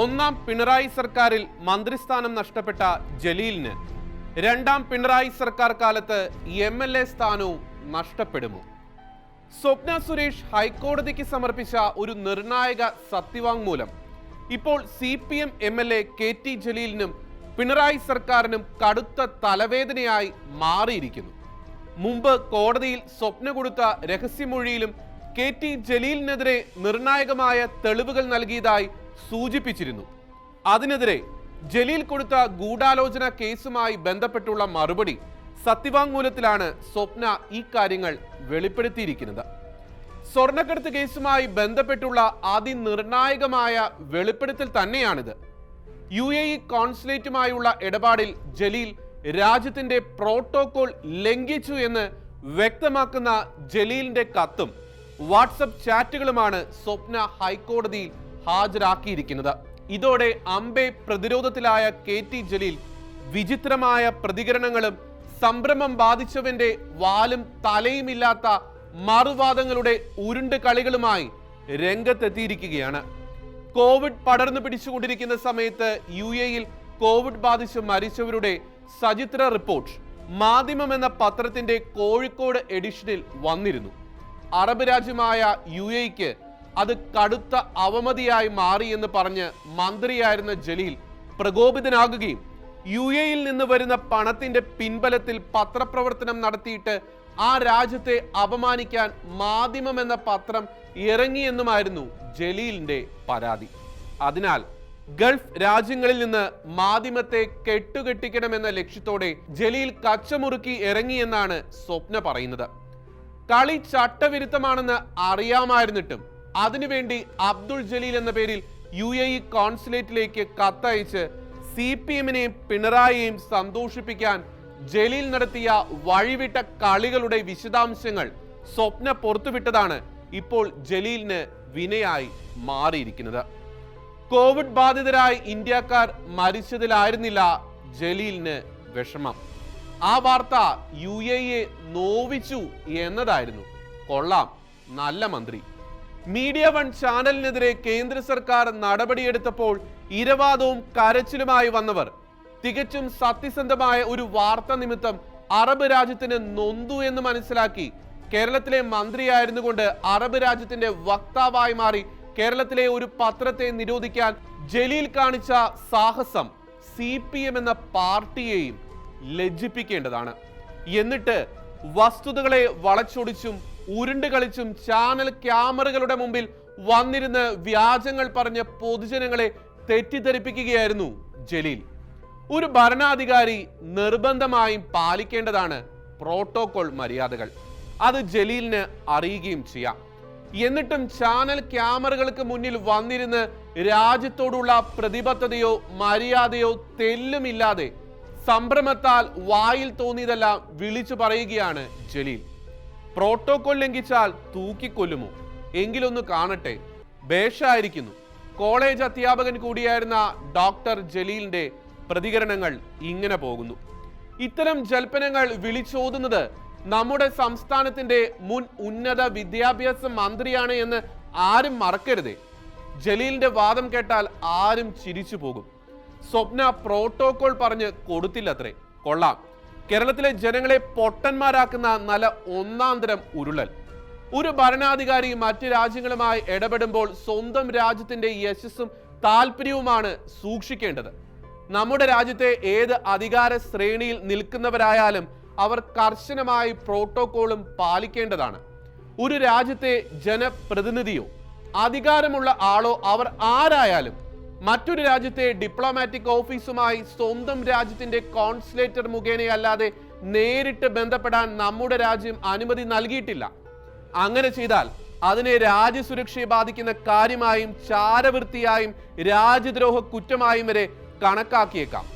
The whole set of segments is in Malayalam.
ഒന്നാം പിണറായി സർക്കാരിൽ മന്ത്രിസ്ഥാനം നഷ്ടപ്പെട്ട ജലീലിന് രണ്ടാം പിണറായി സർക്കാർ കാലത്ത് എം എൽ എ സ്ഥാനവും നഷ്ടപ്പെടുമോ? സ്വപ്ന സുരേഷ് ഹൈക്കോടതിക്ക് സമർപ്പിച്ച ഒരു നിർണായക സത്യവാങ്മൂലം. ഇപ്പോൾ C P M M L A K T ജലീലിനും Pinarayi സർക്കാരിനും കടുത്ത തലവേദനയായി മാറിയിരിക്കുന്നു. മുമ്പ് കോടതിയിൽ സ്വപ്ന കൊടുത്ത രഹസ്യമൊഴിയിലും കെ ടി ജലീലിനെതിരെ നിർണായകമായ തെളിവുകൾ നൽകിയതായി സൂചിപ്പിച്ചിരുന്നു. അതിനെതിരെ ജലീൽ കൊടുത്ത ഗൂഢാലോചന കേസുമായി ബന്ധപ്പെട്ടുള്ള മറുപടി സത്യവാങ്മൂലത്തിലാണ് സ്വപ്ന ഈ കാര്യങ്ങൾ വെളിപ്പെടുത്തിയിരിക്കുന്നത്. സ്വർണക്കടത്ത് കേസുമായി ബന്ധപ്പെട്ടുള്ള അതിനിർണായകമായ വെളിപ്പെടുത്തൽ തന്നെയാണിത്. യു എ ഇ കോൺസുലേറ്റുമായുള്ള ഇടപാടിൽ ജലീൽ രാജ്യത്തിന്റെ പ്രോട്ടോകോൾ ലംഘിച്ചു എന്ന് വ്യക്തമാക്കുന്ന ജലീലിന്റെ കത്തും വാട്സപ്പ് ചാറ്റുകളുമാണ് സ്വപ്ന ഹൈക്കോടതിയിൽ ഹാജരാക്കിയിരിക്കുന്നത്. ഇതോടെ അംബെ പ്രതിരോധത്തിലായ കെ ടി ജലീൽ വിചിത്രമായ പ്രതികരണങ്ങളും സംരംഭം ബാധിച്ചവന്റെ വാലും തലയുമില്ലാത്ത മറുവാദങ്ങളുടെ ഉരുണ്ട് കളികളുമായി രംഗത്തെത്തിയിരിക്കുകയാണ്. കോവിഡ് പടർന്നു പിടിച്ചുകൊണ്ടിരിക്കുന്ന സമയത്ത് യു എയിൽ കോവിഡ് ബാധിച്ച് മരിച്ചവരുടെ സചിത്ര റിപ്പോർട്ട് മാധ്യമം എന്ന പത്രത്തിന്റെ കോഴിക്കോട് എഡിഷനിൽ വന്നിരുന്നു. അറബ് രാജ്യമായ യു എക്ക് അത് കടുത്ത അവമതിയായി എന്ന് പറഞ്ഞ് മന്ത്രിയായിരുന്ന ജലീൽ പ്രകോപിതനാകുകയും യു എയിൽ നിന്ന് വരുന്ന പണത്തിന്റെ പിൻബലത്തിൽ പത്രപ്രവർത്തനം നടത്തിയിട്ട് ആ രാജ്യത്തെ അപമാനിക്കാൻ മാധ്യമം എന്ന പത്രം ഇറങ്ങിയെന്നുമായിരുന്നു ജലീലിന്റെ പരാതി. അതിനാൽ ഗൾഫ് രാജ്യങ്ങളിൽ നിന്ന് മാധ്യമത്തെ കെട്ടുകെട്ടിക്കണമെന്ന ലക്ഷ്യത്തോടെ ജലീൽ കച്ചമുറുക്കി ഇറങ്ങിയെന്നാണ് സ്വപ്ന പറയുന്നത്. കളി ചട്ടവിരുദ്ധമാണെന്ന് അറിയാമായിരുന്നിട്ടും അതിനുവേണ്ടി അബ്ദുൾ ജലീൽ എന്ന പേരിൽ യു എ ഇ കോൺസുലേറ്റിലേക്ക് കത്തയച്ച് സി പി എമ്മിനെയും പിണറായിയെയും സന്തോഷിപ്പിക്കാൻ ജലീൽ നടത്തിയ വഴിവിട്ട കളികളുടെ വിശദാംശങ്ങൾ സ്വപ്ന പുറത്തുവിട്ടതാണ് ഇപ്പോൾ ജലീലിന് വിനയായി മാറിയിരിക്കുന്നത്. കോവിഡ് ബാധിതരായ ഇന്ത്യക്കാർ മരിച്ചതിലായിരുന്നില്ല ജലീലിന് വിഷമം. ആ വാർത്ത യു എ നോവിച്ചു എന്നതായിരുന്നു. കൊള്ളാം. നല്ല മന്ത്രി. മീഡിയ വൺ ചാനലിനെതിരെ കേന്ദ്ര സർക്കാർ നടപടിയെടുത്തപ്പോൾ ഇരവാദവും കരച്ചിലുമായി വന്നവർ. തികച്ചും സത്യസന്ധമായ ഒരു വാർത്ത നിമിത്തം അറബ് രാജ്യത്തിന് നൊന്തു എന്ന് മനസ്സിലാക്കി കേരളത്തിലെ മന്ത്രിയായിരുന്നുകൊണ്ട് അറബ് രാജ്യത്തിന്റെ വക്താവായി മാറി കേരളത്തിലെ ഒരു പത്രത്തെ നിരോധിക്കാൻ ജലീൽ കാണിച്ച സാഹസം സി പി എം എന്ന പാർട്ടിയെയും ലജ്ജിപ്പിക്കേണ്ടതാണ്. എന്നിട്ട് വസ്തുതകളെ വളച്ചൊടിച്ചും ഉരുണ്ട് കളിച്ചും ചാനൽ ക്യാമറകളുടെ മുമ്പിൽ വന്നിരുന്ന് വ്യാജങ്ങൾ പറഞ്ഞ പൊതുജനങ്ങളെ തെറ്റിദ്ധരിപ്പിക്കുകയായിരുന്നു ജലീൽ. ഒരു ഭരണാധികാരി നിർബന്ധമായും പാലിക്കേണ്ടതാണ് പ്രോട്ടോകോൾ മര്യാദകൾ. അത് ജലീലിന് അറിയുകയും ചെയ്യാം. എന്നിട്ടും ചാനൽ ക്യാമറകൾക്ക് മുന്നിൽ വന്നിരുന്ന് രാജ്യത്തോടുള്ള പ്രതിബദ്ധതയോ മര്യാദയോ തെല്ലുമില്ലാതെ സംഭ്രമത്താൽ വായിൽ തോന്നിയതെല്ലാം വിളിച്ചു പറയുകയാണ് ജലീൽ. പ്രോട്ടോകോൾ ലംഘിച്ചാൽ തൂക്കിക്കൊല്ലുമോ? എങ്കിലൊന്ന് കാണട്ടെ. ബേഷായിരിക്കുന്നു. കോളേജ് അധ്യാപകൻ കൂടിയായിരുന്ന ഡോക്ടർ ജലീലിന്റെ പ്രതികരണങ്ങൾ ഇങ്ങനെ പോകുന്നു. ഇത്തരം ജൽപ്പനങ്ങൾ വിളിച്ചോതുന്നത് നമ്മുടെ സംസ്ഥാനത്തിന്റെ മുൻ ഉന്നത വിദ്യാഭ്യാസ മന്ത്രിയാണ് എന്ന് ആരും മറക്കരുതേ. ജലീലിന്റെ വാദം കേട്ടാൽ ആരും ചിരിച്ചു പോകും സ്വപ്ന പ്രോട്ടോകോൾ പറഞ്ഞ് കൊടുത്തില്ലത്രേ. കൊള്ളാം. കേരളത്തിലെ ജനങ്ങളെ പൊട്ടന്മാരാക്കുന്ന നല്ല ഒന്നാന്തരം ഉരുളൽ ഒരു ഭരണാധികാരി മറ്റ് രാജ്യങ്ങളുമായി ഇടപെടുമ്പോൾ സ്വന്തം രാജ്യത്തിന്റെ യശസ്സും താല്പര്യവുമാണ് സൂക്ഷിക്കേണ്ടത്. നമ്മുടെ രാജ്യത്തെ ഏത് അധികാര ശ്രേണിയിൽ നിൽക്കുന്നവരായാലും അവർ കർശനമായി പ്രോട്ടോകോളും പാലിക്കേണ്ടതാണ്. ഒരു രാജ്യത്തെ ജനപ്രതിനിധിയോ അധികാരമുള്ള ആളോ അവർ ആരായാലും മറ്റൊരു രാജ്യത്തെ ഡിപ്ലോമാറ്റിക് ഓഫീസുമായി സ്വന്തം രാജ്യത്തിന്റെ കോൺസുലേറ്റർ മുഖേനയല്ലാതെ നേരിട്ട് ബന്ധപ്പെടാൻ നമ്മുടെ രാജ്യം അനുമതി നൽകിയിട്ടില്ല. അങ്ങനെ ചെയ്താൽ അതിനെ രാജ്യസുരക്ഷയെ ബാധിക്കുന്ന കാര്യമായും ചാരവൃത്തിയായും രാജ്യദ്രോഹ കുറ്റമായും വരെ കണക്കാക്കിയേക്കാം.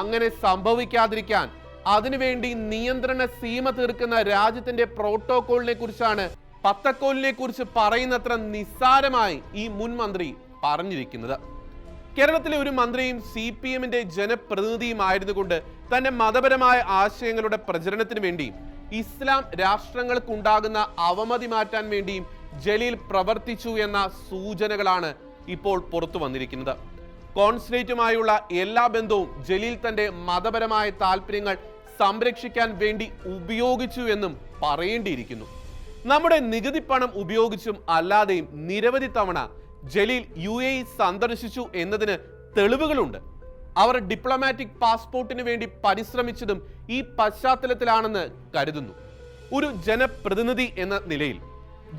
അങ്ങനെ സംഭവിക്കാതിരിക്കാൻ അതിനുവേണ്ടി നിയന്ത്രണ സീമ തീർക്കുന്ന രാജ്യത്തിന്റെ പ്രോട്ടോകോളിനെ കുറിച്ചാണ് പത്തക്കോലിനെ കുറിച്ച് പറയുന്നത്ര നിസ്സാരമായി ഈ മുൻ മന്ത്രി പറഞ്ഞിരിക്കുന്നത്. കേരളത്തിലെ ഒരു മന്ത്രിയും സി പി എമ്മിന്റെ ജനപ്രതിനിധിയും ആയിരുന്നുകൊണ്ട് തന്റെ മതപരമായ ആശയങ്ങളുടെ പ്രചരണത്തിന് വേണ്ടിയും ഇസ്ലാം രാഷ്ട്രങ്ങൾക്കുണ്ടാകുന്ന അവമതി മാറ്റാൻ വേണ്ടിയും ജലീൽ പ്രവർത്തിച്ചു എന്ന സൂചനകളാണ് ഇപ്പോൾ പുറത്തു വന്നിരിക്കുന്നത്. കോൺസുലേറ്റുമായുള്ള എല്ലാ ബന്ധവും ജലീൽ തന്റെ മതപരമായ താല്പര്യങ്ങൾ സംരക്ഷിക്കാൻ വേണ്ടി ഉപയോഗിച്ചു എന്നും പറയേണ്ടിയിരിക്കുന്നു. നമ്മുടെ നികുതി പണം ഉപയോഗിച്ചും അല്ലാതെയും നിരവധി തവണ ജലീൽ യു എ സന്ദർശിച്ചു എന്നതിന് തെളിവുകളുണ്ട്. അവർ ഡിപ്ലോമാറ്റിക് പാസ്പോർട്ടിന് വേണ്ടി പരിശ്രമിച്ചതും ഈ പശ്ചാത്തലത്തിലാണെന്ന് കരുതുന്നു. ഒരു ജനപ്രതിനിധി എന്ന നിലയിൽ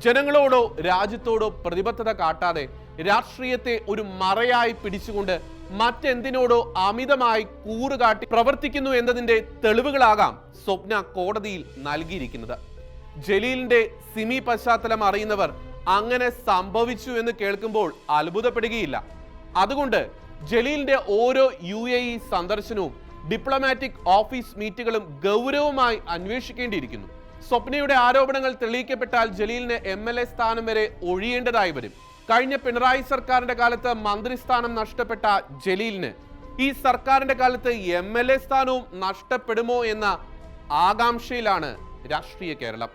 ജനങ്ങളോടോ രാജ്യത്തോടോ പ്രതിബദ്ധത കാട്ടാതെ രാഷ്ട്രീയത്തെ ഒരു മറയായി പിടിച്ചുകൊണ്ട് മറ്റെന്തിനോടോ അമിതമായി കൂറുകാട്ടി പ്രവർത്തിക്കുന്നു എന്നതിന്റെ തെളിവുകളാകാം സ്വപ്ന കോടതിയിൽ നൽകിയിരിക്കുന്നത്. ജലീലിന്റെ സിമി പശ്ചാത്തലം അറിയുന്നവർ അങ്ങനെ സംഭവിച്ചു എന്ന് കേൾക്കുമ്പോൾ അത്ഭുതപ്പെടുകയില്ല. അതുകൊണ്ട് ജലീലിന്റെ ഓരോ യു എ ഇ സന്ദർശനവും ഡിപ്ലോമാറ്റിക് ഓഫീസ് മീറ്റുകളും ഗൗരവമായി അന്വേഷിക്കേണ്ടിയിരിക്കുന്നു. സ്വപ്നയുടെ ആരോപണങ്ങൾ തെളിയിക്കപ്പെട്ടാൽ ജലീലിന് എം എൽ എ സ്ഥാനം വരെ ഒഴിയേണ്ടതായി വരും. കഴിഞ്ഞ പിണറായി സർക്കാരിന്റെ കാലത്ത് മന്ത്രിസ്ഥാനം നഷ്ടപ്പെട്ട ജലീലിന് ഈ സർക്കാരിന്റെ കാലത്ത് എം എൽ എ സ്ഥാനവും നഷ്ടപ്പെടുമോ എന്ന ആകാംക്ഷയിലാണ് രാഷ്ട്രീയ കേരളം.